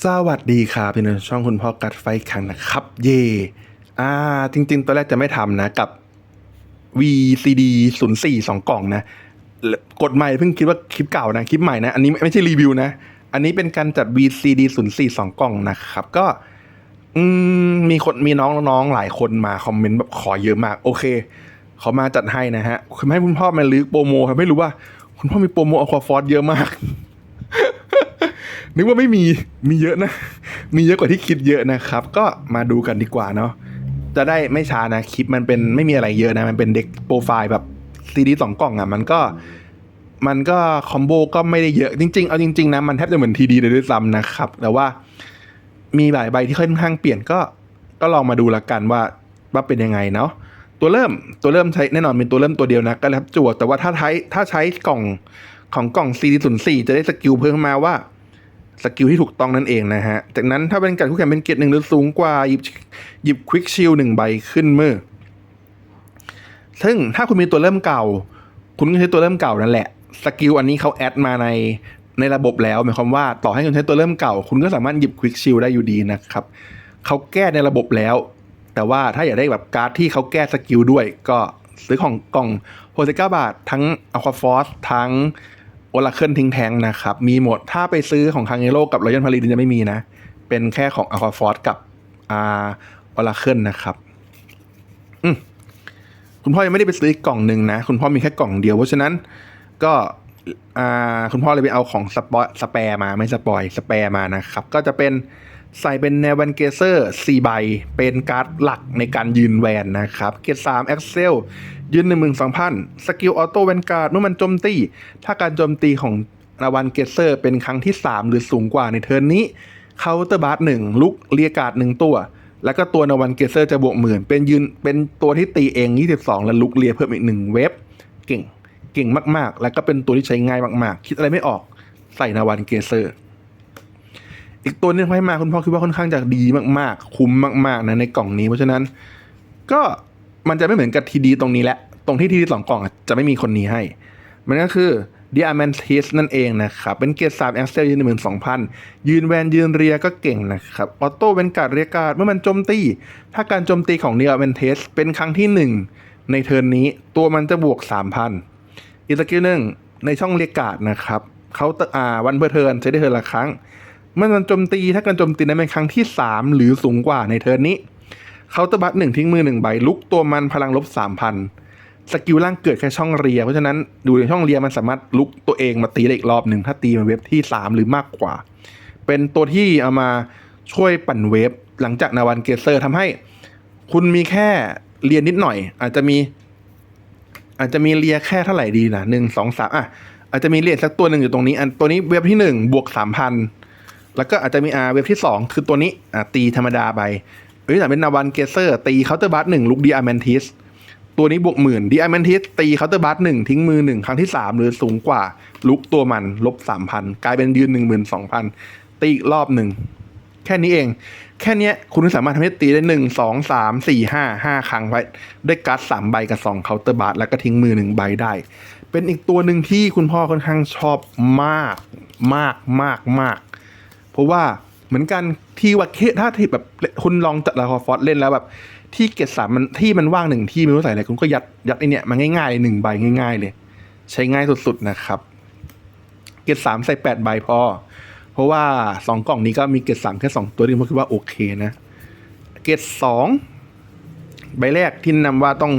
สวัสดีครับพี่น้องช่องคุณพ่อกัดไฟขังนะครับ เย่อ่า จริง ๆ ตอนแรกจะไม่ทำนะกับ VCD 0 4 2 กล่องนะ กดใหม่เพิ่งคิดว่าคลิปเก่านะ คลิปใหม่นะ อันนี้ไม่ใช่รีวิวนะ อันนี้เป็นการจัด VCD 0 4 2 กล่องนะครับ ก็อืมมีคนมีน้องน้องๆหลายคนมาคอมเมนต์แบบขอเยอะมาก โอเคเขามาจัดให้นะฮะคือให้คุณพ่อมาลือโปรโมครับไม่รู้ว่า คุณพ่อมีโปรโมอควาฟอร์เยอะมาก นึกว่าไม่มีมีเยอะนะ มีเยอะกว่าที่คิดเยอะนะครับ ก็มาดูกันดีกว่าเนาะจะได้ไม่ช้านะคลิปมันเป็นไม่มีอะไรเยอะนะ มันเป็นเด็กโปรไฟล์แบบซีดีสองกล่องอะมันก็มันก็คอมโบก็ไม่ได้เยอะจริง ๆ เอาจริง ๆ นะ มันแทบจะเหมือนทีดีเลยด้วยซ้ำนะครับ แต่ว่ามีหลายใบที่ค่อนข้างเปลี่ยนก็ก็ลองมาดูละกันว่าว่าเป็นยังไงเนาะตัวเริ่มตัวเริ่มใช้แน่นอนเป็นตัวเริ่มตัวเดียวนะก็แล้วจั่วแต่ว่าถ้าใช้ถ้าใช้กล่องของกล่อง CD 0 4 จะได้สกิลเพิ่มมาว่า สกิลที่ถูกต้องนั่นเองนะฮะ จากนั้นถ้าเป็นการคู่แข่งเป็นเกียรติหนึ่งหรือสูงกว่าหยิบหยิบควิกชิลหนึ่งใบขึ้นมือ ซึ่งถ้าคุณมีตัวเริ่มเก่า คุณก็ใช้ตัวเริ่มเก่านั่นแหละ สกิลอันนี้เขาแอดมาในในระบบแล้วหมายความว่าต่อให้คุณใช้ตัวเริ่มเก่า คุณก็สามารถหยิบควิกชิลได้อยู่ดีนะครับเขาแก้ในระบบแล้ว แต่ว่าถ้าอยากได้แบบการ์ดที่เขาแก้สกิลด้วย ก็ซื้อของกล่องโฮเซก้าบาท ทั้งอัลควาฟอสทั้ง โอลาเคิลทิ้งแทงนะครับ มีหมดถ้าไปซื้อของคังเอโร่กับรอยัลพารีดินจะไม่มีนะ เป็นแค่ของอัลควาฟอสกับอ่าโอลาเคิลนะครับ อืมคุณพ่อยังไม่ได้ไปซื้ออีกกล่องหนึ่งนะ คุณพ่อมีแค่กล่องเดียว เพราะฉะนั้นก็อ่าคุณพ่อเลยไปเอาของสปอยสแปร์มาไม่สปอยสแปร์มานะครับ ก็จะเป็นใส่เป็นแนวแวนเกเซอร์4ใบ เป็นการ์ดหลักในการยืนแวนนะครับ เกต3 a อ c e l ยืน1 2 0 0 0สองพันสกิลออโต้แวนการ์ดเมื่อมันโจมตี ถ้าการโจมตีของราวันเกเซอร์เป็นครั้งที่ 3 หรือสูงกว่าในเทิร์นนี้เคาน์เตอร์บาร์หนึ่งลุกเรียการ์ดหนึ่งตัว แล้วก็ตัวนาวันเกเซอร์จะบวกหมื่นเป็นยืนเป็นตัวที่ตีเอง 22 แล้วลุกเรียเพิ่มอีกหนึ่งเวฟเก่งเก่งมาก ๆ แล้วก็เป็นตัวที่ใช้ง่ายมาก ๆ คิดอะไรไม่ออกใส่นาวันเกเซอร์ อีกตัวนึงให้มาคุณพ่อคิดว่าค่อนข้างจะดีมาก ๆ คุ้มมาก ๆ นะในกล่องนี้เพราะฉะนั้น ก็ มันจะไม่เหมือนกับทีดีตรงนี้แหละ ตรงที่ทีดีสองกล่องจะไม่มีคนนี้ให้ มันก็คือ Diamantis นั่นเองนะครับ เป็นเกียร์สามแองเซลยืนหนึ่งหมื่นสองพันยืนแวนยืนเรียก็เก่งนะครับ ออโต้เป็นการดเรียการ์ดเมื่อมันโจมตี ถ้าการโจมตีของ Diamantis เป็นครั้งที่หนึ่งในเทิร์นนี้ตัวมันจะบวกสามพันอีกสกิลหนึ่งในช่องเรียการ์ดนะครับเขาอ่าวันเพอร์เทิร์นใช้ได้เทิร์นละครั้ง เมื่อมันโจมตีถ้าการโจมตีนั้นเป็นครั้งที่ 3 หรือสูงกว่าในเทิร์นนี้ เคาน์เตอร์บัตหนึ่งทิ้งมือหนึ่งใบลุกตัวมันพลังลบสามพันสกิลล่างเกิดแค่ช่องเรีย เพราะฉะนั้นดูในช่องเรียมันสามารถลุกตัวเองมาตีได้อีกรอบหนึ่งถ้าตีมาเวฟที่3หรือมากกว่า เป็นตัวที่เอามาช่วยปั่นเวฟหลังจากนาวันเกเซอร์ทำให้ คุณมีแค่เรียนนิดหน่อย อาจจะมี อาจจะมีเรียแค่เท่าไหร่ดีนะหนึ่งสองสามอะอาจจะมีเรียสักตัวหนึ่งอยู่ตรงนี้ อันตัวนี้เว็บที่หนึ่งบวกสามพันแล้วก็อาจจะมีอาเว็บที่2คือตัวนี้อ่าตีธรรมดาไป เอ้ยแต่เป็นนาวันเกเซอร์ตีเคาน์เตอร์บัสหนึ่งลุกดีอาร์แมนทิสตัวนี้บวกหมื่นดีอาร์แมนทิสตีเคาน์เตอร์บัสหนึ่งทิ้งมือหนึ่งครั้งที่3หรือสูงกว่าลุกตัวมันลบสามพันกลายเป็นยืนหนึ่งหมื่นสองพันตีอีกรอบหนึ่งแค่นี้เอง แค่นี้คุณสามารถทำให้ตีได้หนึ่งสองสามสี่ห้าห้าครั้งไว้ด้วยการ์ดสามใบกับสองเคาน์เตอร์บัสแล้วก็ทิ้งมือหนึ่งใบได้ เป็นอีกตัวหนึ่งที่คุณพ่อค่อนข้างชอบมาก มากมากมาก เพราะว่า เหมือนกันที่ว่าถ้าที่แบบคุณลองจัดลาคอฟอสเล่นแล้วแบบที่เกตสามมันที่มันว่างหนึ่งที่ไม่รู้ใส่อะไรคุณก็ยัดยัดไอเนี่ยมันง่ายๆเลยหนึ่งใบง่าย ๆ เลย ใช้ง่ายสุดๆนะครับ เกตสามใส่แปดใบพอ เพราะว่าสองกล่องนี้ก็มีเกตสามแค่สองตัวที่ผมคิดว่าโอเคนะ เกตสองใบแรกที่นะนำว่าต้อง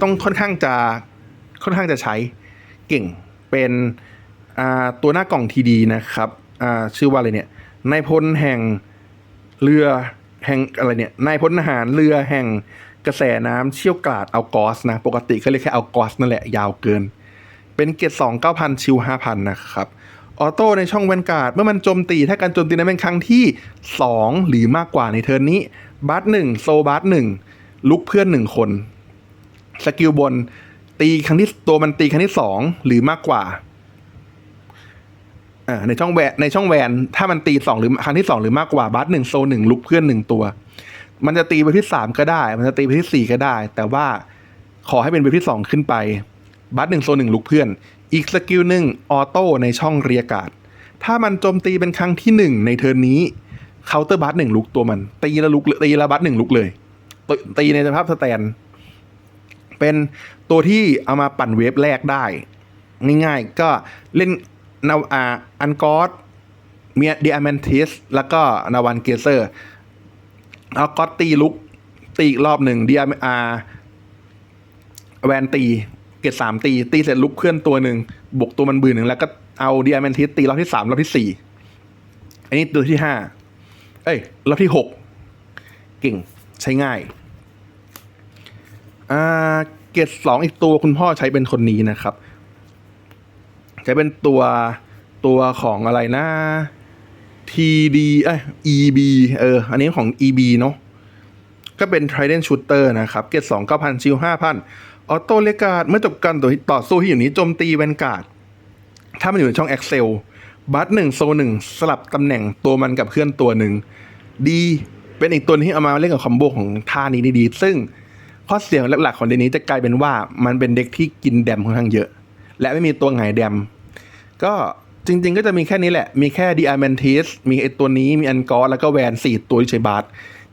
ต้องค่อนข้างจะค่อนข้างจะใช้เก่งเป็นตัวหน้ากล่องทีดีนะครับชื่อว่าอะไรเนี่ย นายพลแห่งเรือแห่งอะไรเนี่ยนายพลทหารเรือแห่งกระแสน้ำเชี่ยวกราดเอากอสนะ ปกติเขาเรียกแค่เอากอสนั่นแหละยาวเกิน เป็นเกรดสองเก้าพันชิวห้าพันนะครับออโต้ในช่องแวนการ์ดเมื่อมันโจมตีถ้าการโจมตีนั้นเป็นครั้งที่ 2 หรือมากกว่าในเทิร์นนี้บัสหนึ่งโซบัสหนึ่งลุกเพื่อนหนึ่งคนสกิลบนตีครั้งที่ตัวมันตีครั้งที่ 2 หรือมากกว่า อ่าในช่องแวนในช่องแวนถ้ามันตีสองหรือครั้งที่สองหรือมากกว่าบัสหนึ่งโซหนึ่งลุกเพื่อนหนึ่งตัว มันจะตีไปที่สามก็ได้ มันจะตีไปที่สี่ก็ได้ แต่ว่าขอให้เป็นไปที่สองขึ้นไปบัสหนึ่งโซหนึ่งลุกเพื่อน อีกสกิลหนึ่งออโต้ในช่องเรียกาดถ้ามันโจมตีเป็นครั้งที่หนึ่งในเทิร์นนี้เคาน์เตอร์บัสหนึ่งลุกตัวมัน ตีละลุกตีละบัสหนึ่งลุกเลยตตีในสภาพสแตน เป็นตัวที่เอามาปั่นเวฟแรกได้ ง่ายๆก็เล่น นาอ่าอันกอสเมียดียแมนทิสแล้วก็นาวันเกเซอร์เอาก็อตตีลุก ตีอีกรอบหนึ่งเดียอาแวนตี เกตสามตี ตีเสร็จลุกเคลื่อนตัวหนึ่งบวกตัวมันบืนหนึ่งแล้วก็เอาดียแมนทิสตีรอบที่สามรอบที่สี่อันนี้ตัวที่ห้าเอ้ยรอบที่หกเก่งใช้ง่ายอ่าเกตสองอีกตัวคุณพ่อใช้เป็นคนนี้นะครับ ใช้เป็นตัวตัวของอะไรนะ TD เอ้ย EB เออ อันนี้ของ EB เนาะก็เป็น Trident Shooter นะครับ เกตสองเก้าพันชิลห้าพันออโต้เลกาดเมื่อจบการต่อต่อสู้ที่อยู่นี้โจมตีแวนการ์ดถ้ามันอยู่ในช่อง Excel บัตหนึ่งโซหนึ่งสลับตำแหน่งตัวมันกับเพื่อนตัวหนึ่งดีเป็นอีกตัวที่เอามาเล่นกับคอมโบของท่านี้ได้ดี ซึ่งข้อเสียหลักๆของเด็กนี้จะกลายเป็นว่ามันเป็นเด็กที่กินแดมค่อนข้างเยอะ และไม่มีตัวไหนแดม ก็จริง ๆ ก็จะมีแค่นี้แหละ มีแค่ดีอาร์เมนทิสมีไอตัวนี้ มีอันกอสแล้วก็แวนสี่ตัวที่ใช้บาส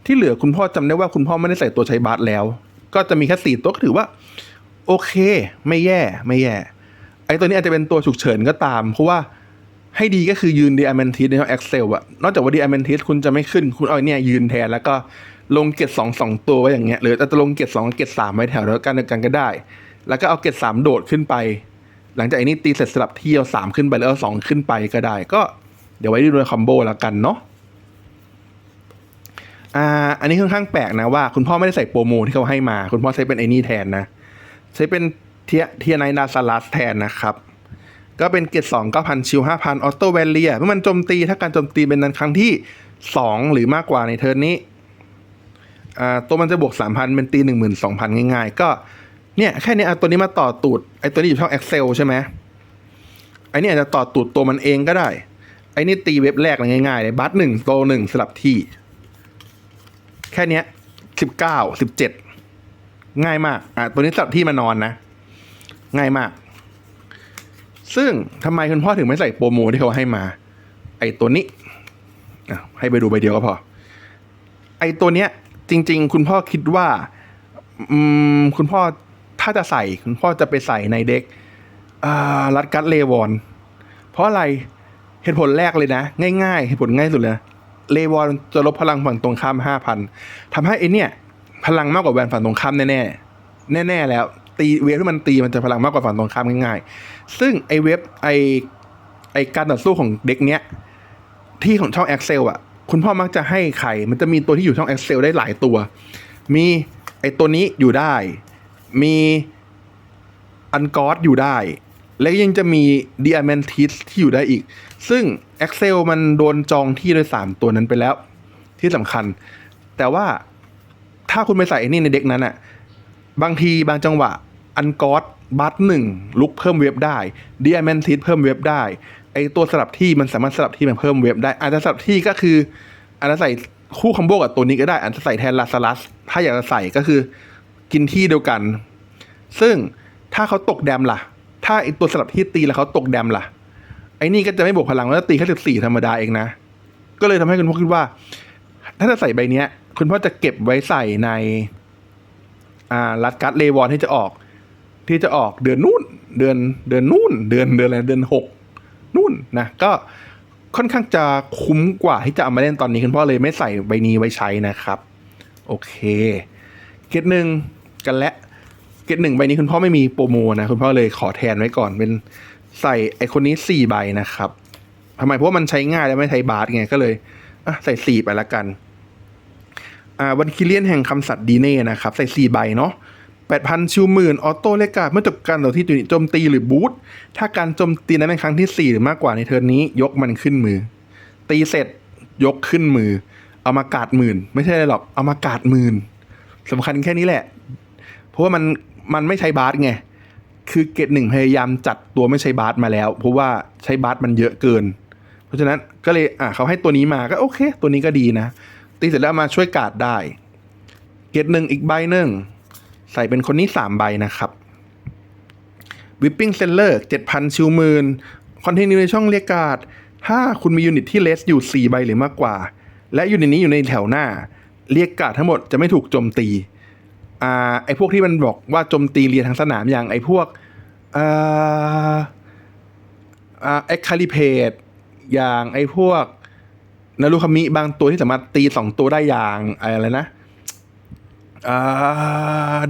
ที่เหลือคุณพ่อจำได้ว่าคุณพ่อไม่ได้ใส่ตัวใช้บาสแล้ว ก็จะมีแค่สี่ตัวก็ถือว่า โอเค ไม่แย่ไม่แย่ ไอตัวนี้อาจจะเป็นตัวฉุกเฉินก็ตาม เพราะว่าให้ดีก็คือยืนดีอาร์เมนทิสในช่อง Excel อะนอกจากว่าดีอาร์เมนทิสคุณจะไม่ขึ้นคุณเอาไอ้เนี่ยยืนแทนแล้วก็ลงเกตสองสองตัวไว้อย่างเงี้ยหรือาจจะลงเกตสองเกตสามไว้แถวเดียวกันกันก็ได้ แล้วก็เอาเกตสามโดดขึ้นไป หลังจากไอ้นี้ตีเสร็จสลับเที่เอาสามขึ้นไปแล้วสองขึ้นไปก็ได้ ก็เดี๋ยวไว้ดูในคอมโบแล้วกันเนาะอ่าอันนี้ค่อนข้างแปลกนะว่าคุณพ่อไม่ได้ใส่โปรโมที่เขาให้มา คุณพ่อใช้เป็นไอ้นี่แทนนะ ใช้เป็นเทียเทียไนนาซาลัสแทนนะครับ ก็เป็นเกตสองเก้าพันชิวห้าพันออโต้แวลเลียเมื่อมันโจมตีถ้าการโจมตีเป็นนั้นครั้งที่สองหรือมากกว่าในเทิร์นนี้อ่าตัวมันจะบวกสามพันเป็นตีหนึ่งหมื่นสองพันง่ายๆ ก็ เนี่ยแค่นี้เอาตัวนี้มาต่อตูดไอ้ตัวนี้อยู่ช่อง Excel ใช่ไหมไอ้นี่อาจจะต่อตูดตัวมันเองก็ได้ ไอ้นี่ตีเว็บแรกเลยง่ายๆเลยบัตหนึ่งโตหนึ่งสลับที่ แค่เนี้ยสิบเก้าสิบเจ็ดง่ายมาก อะตัวนี้สลับที่มานอนนะ ง่ายมาก ซึ่งทำไมคุณพ่อถึงไม่ใส่โปรโมที่เขาให้มา ไอ้ตัวนี้ให้ไปดูใบเดียวก็พอ ไอ้ตัวเนี้ย จริง ๆ คุณพ่อคิดว่า อืม คุณพ่อ ถ้าจะใส่คุณพ่อจะไปใส่ในเด็กรัดกัดเลวอนเพราะอะไรเหตุผลแรกเลยนะ ง่ายๆเหตุผลง่ายสุดเลยนะเลวอนจะลบพลังฝั่งตรงข้ามห้าพันทำให้ไอเนี่ย พลังมากกว่าแวนฝั่งตรงข้ามแน่ๆแน่ๆแล้ว ตีเวฟที่มันตีมันจะพลังมากกว่าฝั่งตรงข้ามง่ายๆ ซึ่งไอเวฟไอไอการต่อสู้ของเด็กเนี้ยที่ของช่อง Excel อะ คุณพ่อมักจะให้ไข่ มันจะมีตัวที่อยู่ช่อง Excel ได้หลายตัว มีไอตัวนี้อยู่ได้ มีอันกอสอยู่ได้ และยังจะมีดิอา m มนทิสที่อยู่ได้อีก ซึ่ง Excel มันโดนจองที่โดยสามตัวนั้นไปแล้ว ที่สำคัญ แต่ว่าถ้าคุณไปใส่ไอ้นี่ในเด็กนั้นอะบางทีบางจังหวะอันกอสบัตหนึ่งลุกเพิ่มเว็บได้ดิอา m มนทิสเพิ่มเว็บได้ไอตัวสลับที่มันสามารถสลับที่มันเพิ่มเว็บได้ อาจจะสลับที่ก็คืออาจจะใส่คู่คอมโบกับตัวนี้ก็ได้อาจจะใส่แทนลาซาลัสถ้าอยากจะใส่ก็คือ กินที่เดียวกัน ซึ่งถ้าเขาตกแดมล่ะ ถ้าไอตัวสลับที่ตีแล้วเขาตกแดมล่ะ ไอ้นี่ก็จะไม่บวกพลังแล้วตีแค่สิบสี่ธรรมดาเองนะ ก็เลยทำให้คุณพ่อคิดว่า ถ้าจะใส่ใบเนี้ย คุณพ่อจะเก็บไว้ใส่ในอ่ารัดการ์ดเลวอนที่จะออก ที่จะออกเดือนนู่น เดือนเดือนนู่น เดือนเดือนอะไรเดือนหกนู่นนะก็ค่อนข้างจะคุ้มกว่าที่จะเอามาเล่นตอนนี้คุณพ่อเลยไม่ใส่ใบนี้ไว้ใช้นะครับ โอเคเกตหนึ่ง กันและเกตหนึ่งใบนี้คุณพ่อไม่มีโปรโมนะ คุณพ่อเลยขอแทนไว้ก่อนเป็นใส่ไอคนนี้สี่ใบนะครับทำไมเพราะมันใช้ง่ายและไม่ใช้บาสไงก็เลยอใส่สี่ไปละกันอ่าวันคิเลียนแห่งคำสัตว์ดีเน่นะครับ ใส่สี่ใบเนาะแปดพันชิวหมื่นออโต้เลกาเมื่อจบการต่อที่โจมตีหรือบูทถ้าการโจมตีนั้นเป็นครั้งที่สี่หรือมากกว่าในเทิร์นนี้ ยกมันขึ้นมือ ตีเสร็จยกขึ้นมือ เอามากาดหมื่น ไม่ใช่อะไรหรอกเอามากาดหมื่นสำคัญแค่นี้แหละ เพราะว่ามันมันไม่ใช้บาสไง คือเกตหนึ่งพยายามจัดตัวไม่ใช้บาสมาแล้ว เพราะว่าใช้บาสมันเยอะเกิน เพราะฉะนั้นก็เลยอะเขาให้ตัวนี้มาก็โอเค ตัวนี้ก็ดีนะ ตีเสร็จแล้วมาช่วยกาดได้ เกตหนึ่งอีกใบหนึ่งใส่เป็นคนนี้สามใบนะครับวิปปิ้งเซนเลอร์เจ็ดพันชิวหมื่นคอนเทนิวในช่องเรียกกาดถ้าคุณมียูนิตที่เลสอยู่สี่ใบหรือมากกว่า และยูนิตนี้อยู่ในแถวหน้า เรียกกาดทั้งหมดจะไม่ถูกโจมตี อ่าไอ้พวกที่มันบอกว่าโจมตีเรียนทางสนามอย่างไอ้พวกอ่าอ่าเอ็กคาลิเพดอย่างไอ้พวกนารุคามิบางตัวที่สามารถตีสองตัวได้อย่างอะไรนะอ่า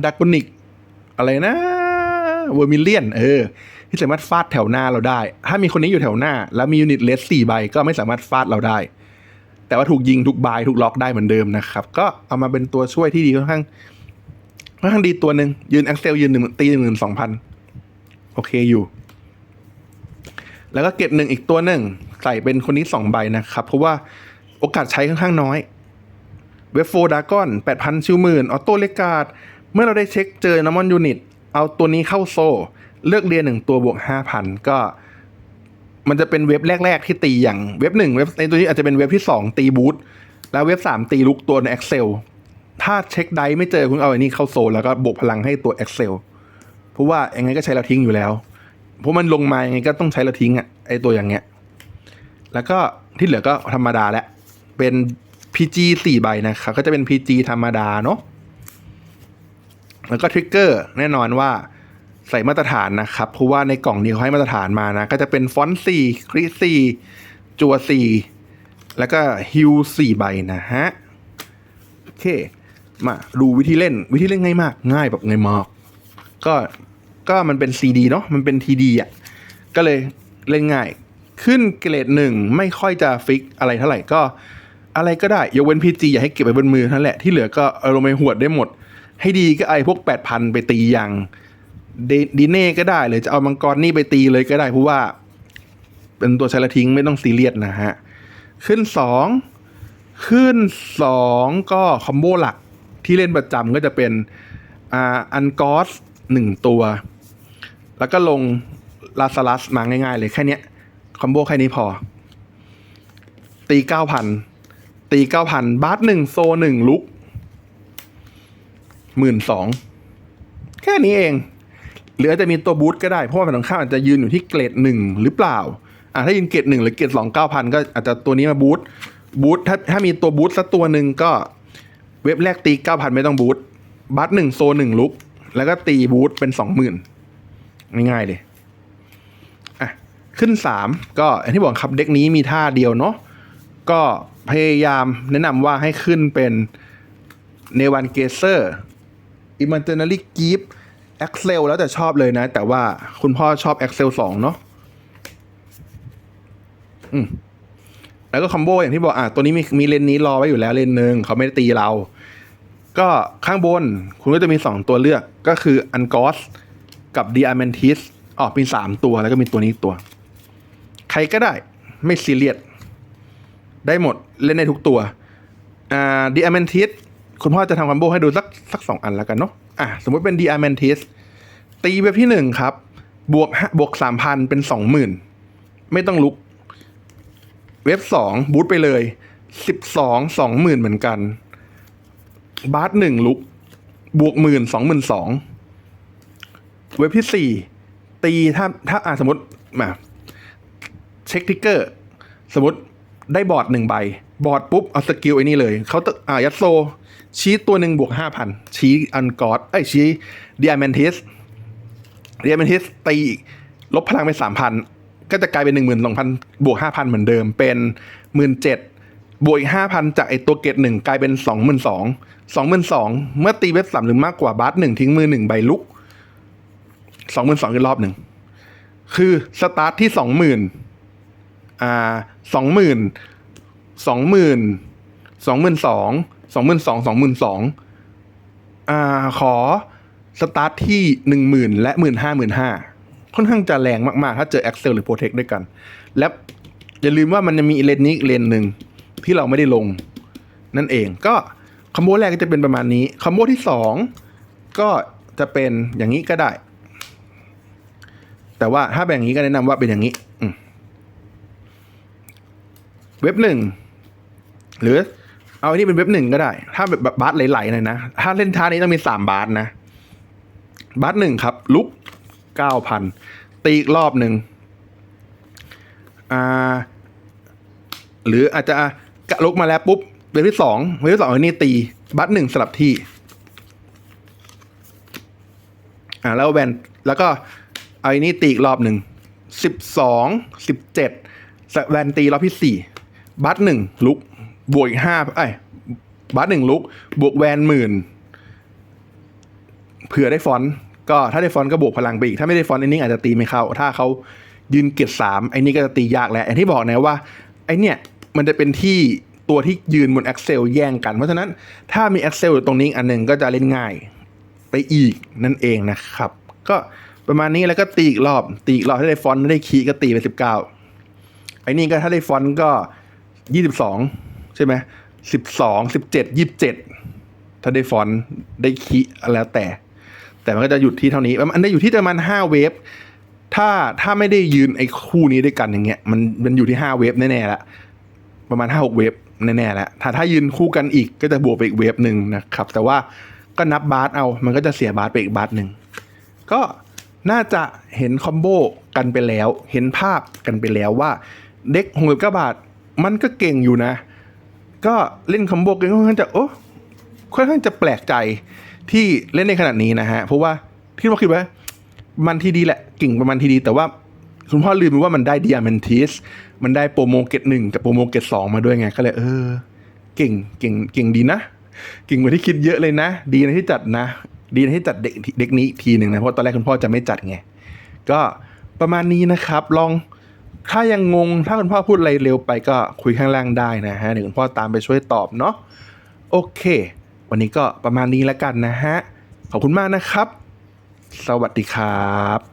ดักกนิก อะไรนะเวอร์มิเลียน เออ ที่สามารถฟาดแถวหน้าเราได้ ถ้ามีคนนี้อยู่แถวหน้า แล้วมียูนิตเลสสี่ใบก็ไม่สามารถฟาดเราได้ แต่ว่าถูกยิง ถูกบาย ถูกล็อกได้เหมือนเดิมนะครับ ก็เอามาเป็นตัวช่วยที่ดีค่อนข้าง ค่อนข้างดีตัวหนึ่งยืน Excel ยืนหนึ่งตีหนึ่งหมื่นสองพันโอเคอยู่ แล้วก็เก็บหนึ่งอีกตัวหนึ่ง ใส่เป็นคนนี้สองใบนะครับ เพราะว่าโอกาสใช้ค่อนข้างน้อย เว็บโฟดากอนแปดพันชิวหมื่นออโต้เลกาดเมื่อเราได้เช็คเจอนอมอนยูนิต เอาตัวนี้เข้าโซ เลือกเรียนหนึ่งตัวบวกห้าพันก็ มันจะเป็นเว็บแรก ๆ ที่ตีอย่างเว็บหนึ่งเว็บในตัวนี้อาจจะเป็นเว็บที่สองตีบูทแล้วเว็บสามตีลุกตัวใน Excel ถ้าเช็คไดไม่เจอคุณเอาไอ้นี่เข้าโซลแล้วก็บวกพลังให้ตัว Excel เพราะว่ายังไงก็ใช้เราทิ้งอยู่แล้ว เพราะมันลงมายังไงก็ต้องใช้เราทิ้งอะไอตัวอย่างเงี้ย แล้วก็ที่เหลือก็ธรรมดาแหละ เป็น PG สี่ใบนะครับก็จะเป็น PG ธรรมดาเนาะ แล้วก็ทริกเกอร์แน่นอนว่าใส่มาตรฐานนะครับ เพราะว่าในกล่องนี้เขาให้มาตรฐานมานะ ก็จะเป็นฟอนต์สี่คริสี่จัวสี่แล้วก็ฮิวสี่ใบนะฮะ โอเค มาดูวิธีเล่นวิธีเล่นง่ายมาก ง่ายแบบง่ายมากก็ก็มันเป็น CD เนาะมันเป็น TD อะก็เลยเล่นง่าย ขึ้นเกรดหนึ่งไม่ค่อยจะฟิกอะไรเท่าไหร่ก็อะไรก็ได้ยกเว้น PG อย่าให้เก็บไว้บนมือเท่านั้นแหละที่เหลือก็เอาลงไปหวดได้หมด ให้ดีก็ไอพวก8,000ไปตีอย่างดีเน่ก็ได้หรือจะเอามังกรนี่ไปตีเลยก็ได้เพราะว่า เป็นตัวใช้ละทิ้งไม่ต้องซีเรียสนะฮะ ขึ้นสองขึ้นสองก็คอมโบหลัก ที่เล่นประจำก็จะเป็นอันกอสหนึ่งตัว แล้วก็ลงลาซาลัสมาง่ายๆ เลยแค่นี้คอมโบแค่นี้พอ ตีเก้าพันตีเก้าพันบาสหนึ่งโซหนึ่งลุกหมื่นสองแค่นี้เอง หรือจะมีตัวบูทก็ได้ เพราะว่าฝั่งตรงข้ามอาจจะยืนอยู่ที่เกรดหนึ่งหรือเปล่าอ่าถ้ายืนเกรดหนึ่งหรือเกรดสองเก้าพันก็อาจจะตัวนี้มาบูทบูทถ้าถ้ามีตัวบูทสักตัวหนึ่งก็ เว็บแรกตีเก้าพันไม่ต้องบูทบัตหนึ่งโซหนึ่งลุก แล้วก็ตีบูทเป็นสองหมื่นง่ายๆเลยอะขึ้นสามก็อย่างที่บอกครับเด็กนี้มีท่าเดียวเนาะก็พยายามแนะนำว่าให้ขึ้นเป็นเนวันเกเซอร์อิมเตอร์เนารีกีฟเอ็กเซลแล้วแต่ชอบเลยนะ แต่ว่าคุณพ่อชอบ Excel 2เนาะอืมแล้วก็คอมโบอย่างที่บอกอะตัวนี้มีมีเลนนี้รอไว้อยู่แล้วเลนหนึ่งเขาไม่ได้ตีเรา ก็ข้างบนคุณก็จะมี 2 ตัวเลือกก็คืออันกอสกับดีอา m มนทิสออกเป็นสามตัวแล้วก็มีตัวนี้ตัว ใครก็ได้ไม่ซีเรียสได้หมดเล่นได้ทุกตัวอ่าดีอา m มนทิสคุณพ่อจะทำคอมโบให้ดูสักสักสองอันแล้วกันเนาะอะสมมติเป็นดีอา m มนทิสตีเว็บที่หนึ่งครับ บวกบวกสามพันเป็นสองหมื่นไม่ต้องลุก เว็บสองบูทไปเลยสิบสองสองหมื่นเหมือนกัน บาร์หนึ่งลุก บวกหมื่นสองหมื่นสองเว็บที่สี่ตีถ้าถ้าอ่าสมมติมาเช็คทิกเกอร์ สมมติได้บอร์ดหนึ่งใบ บอร์ดปุ๊บ เอาสกิลไอ้นี่เลยเขาตอ่ายัดโซ ชี้ตัวหนึ่งบวกห้าพันชี้อันกอดไอ้ยชี้ดิอา m มนทิสดิอา m มนทิสตีลบพลังไปสามพันก็จะกลายเป็นหนึ่งหมื่นสองพันบวกห้าพันเหมือนเดิมเป็นหมื่นเจ็ดบวกอีกห้าพันจากไอตัวเกตหนึ่งกลายเป็นสองหมื่นสอง สองหมื่นสองเมื่อตีเว็บสามหรือมากกว่าบาสหนึ่งทิ้งมือหนึ่งใบลุกสองหมื่นสองอีกรอบหนึ่ง คือสตาร์ทที่สองหมื่นอ่าสองหมื่นสองหมื่นสองหมื่นสองสองหมื่นสองสองหมื่นสองอ่าขอสตาร์ทที่หนึ่งหมื่นและหมื่นห้าหมื่นห้าค่อนข้างจะแรงมากๆ ถ้าเจอ Excel หรือ Protect ด้วยกัน และอย่าลืมว่ามันจะมีเลนนี้อีกเลนหนึ่งที่เราไม่ได้ลง นั่นเองก็ คอมโบแรกก็จะเป็นประมาณนี้คอมโบที่สองก็จะเป็นอย่างนี้ก็ได้ แต่ว่าถ้าแบ่งอย่างนี้ก็แนะนำว่าเป็นอย่างนี้เว็บหนึ่งหรือเอาอันนี้เป็นเว็บหนึ่งก็ได้ ถ้าแบบบาสไหลๆหน่อยนะ ถ้าเล่นท่านี้ต้องมีสามบาสนะ บาสหนึ่งครับ ลุกเก้าพันตีอีกรอบหนึ่งอ่าหรืออาจจะกะลุกมาแล้วปุ๊บ เวฟที่สองเวฟที่สองอาไอ้นี่ตี บัตหนึ่งสลับที่ อ่าแล้วแวนแล้วก็ไอ้นี่ตีอีกรอบหนึ่งสิบสองสิบเจ็ดแวนตีรอบที่สี่บัตหนึ่งลุก บวกอีกห้าไอ้บัตหนึ่งลุก บวกแวนหมื่นเผื่อได้ฟอนต์ก็ถ้าได้ฟอนต์ก็บวกพลังไปอีก ถ้าไม่ได้ฟอนต์ไอ้นี่อาจจะตีไม่เข้า ถ้าเขายืนเกียรติสามไอ้นี่ก็จะตียากแล้วอย่างที่บอกนะว่า ไอ้เนี่ย มันจะเป็นที่ ตัวที่ยืนบน Excel แย่งกัน เพราะฉะนั้นถ้ามี Excel อยู่ตรงนี้อันหนึ่งก็จะเล่นง่ายไปอีกนั่นเองนะครับ ก็ประมาณนี้แล้วก็ตีอีกรอบตีอีกรอบถ้าได้ฟอนต์ได้คีย์ก็ตีไปสิบเก้าไอ้นี่ก็ถ้าได้ฟอนต์ก็ยี่สิบสองใช่ไหมสิบสองสิบเจ็ดยี่สิบเจ็ดถ้าได้ฟอนต์ได้คีย์แล้วแต่ แต่มันก็จะหยุดที่เท่านี้มันได้อยู่ที่ประมาณห้าเวฟถ้าถ้าไม่ได้ยืนไอ้คู่นี้ด้วยกันอย่างเงี้ยมันมันอยู่ที่ห้าเวฟแน่ๆละประมาณห้าหกเวฟ แน่ๆแล้วถ้าถ้ายืนคู่กันอีกก็จะบวกไปอีกเวฟหนึ่งนะครับ แต่ว่าก็นับบาสเอา มันก็จะเสียบาสไปอีกบาสหนึ่ง ก็น่าจะเห็นคอมโบกันไปแล้ว เห็นภาพกันไปแล้วว่าเด็กหกสิบเก้าบาท มันก็เก่งอยู่นะ ก็เล่นคอมโบกันค่อนข้างจะโอ้ค่อนข้างจะแปลกใจที่เล่นในขนาดนี้นะฮะ เพราะว่าที่เราคิดว่ามันทีดีแหละเก่งประมาณทีดี แต่ว่า คุณพ่อลืมไปว่ามันได้ดิอามันทิสมันได้โปรโมเกตหนึ่งกับโปรโมเกตสองมาด้วยไง ก็เลย เออ เก่งเก่งเก่งดีนะ เก่งกว่าที่คิดเยอะเลยนะ ดีนะที่จัดนะ ดีนะที่จัดเด็กเด็กนี้อีกทีหนึ่งนะ เพราะตอนแรกคุณพ่อจะไม่จัดไง ก็ประมาณนี้นะครับ ลองถ้ายังงง ถ้าคุณพ่อพูดอะไรเร็วไปก็คุยข้างล่างได้นะฮะเดี๋ยวคุณพ่อตามไปช่วยตอบเนาะโอเค วันนี้ก็ประมาณนี้แล้วกันนะฮะ ขอบคุณมากนะครับ สวัสดีครับ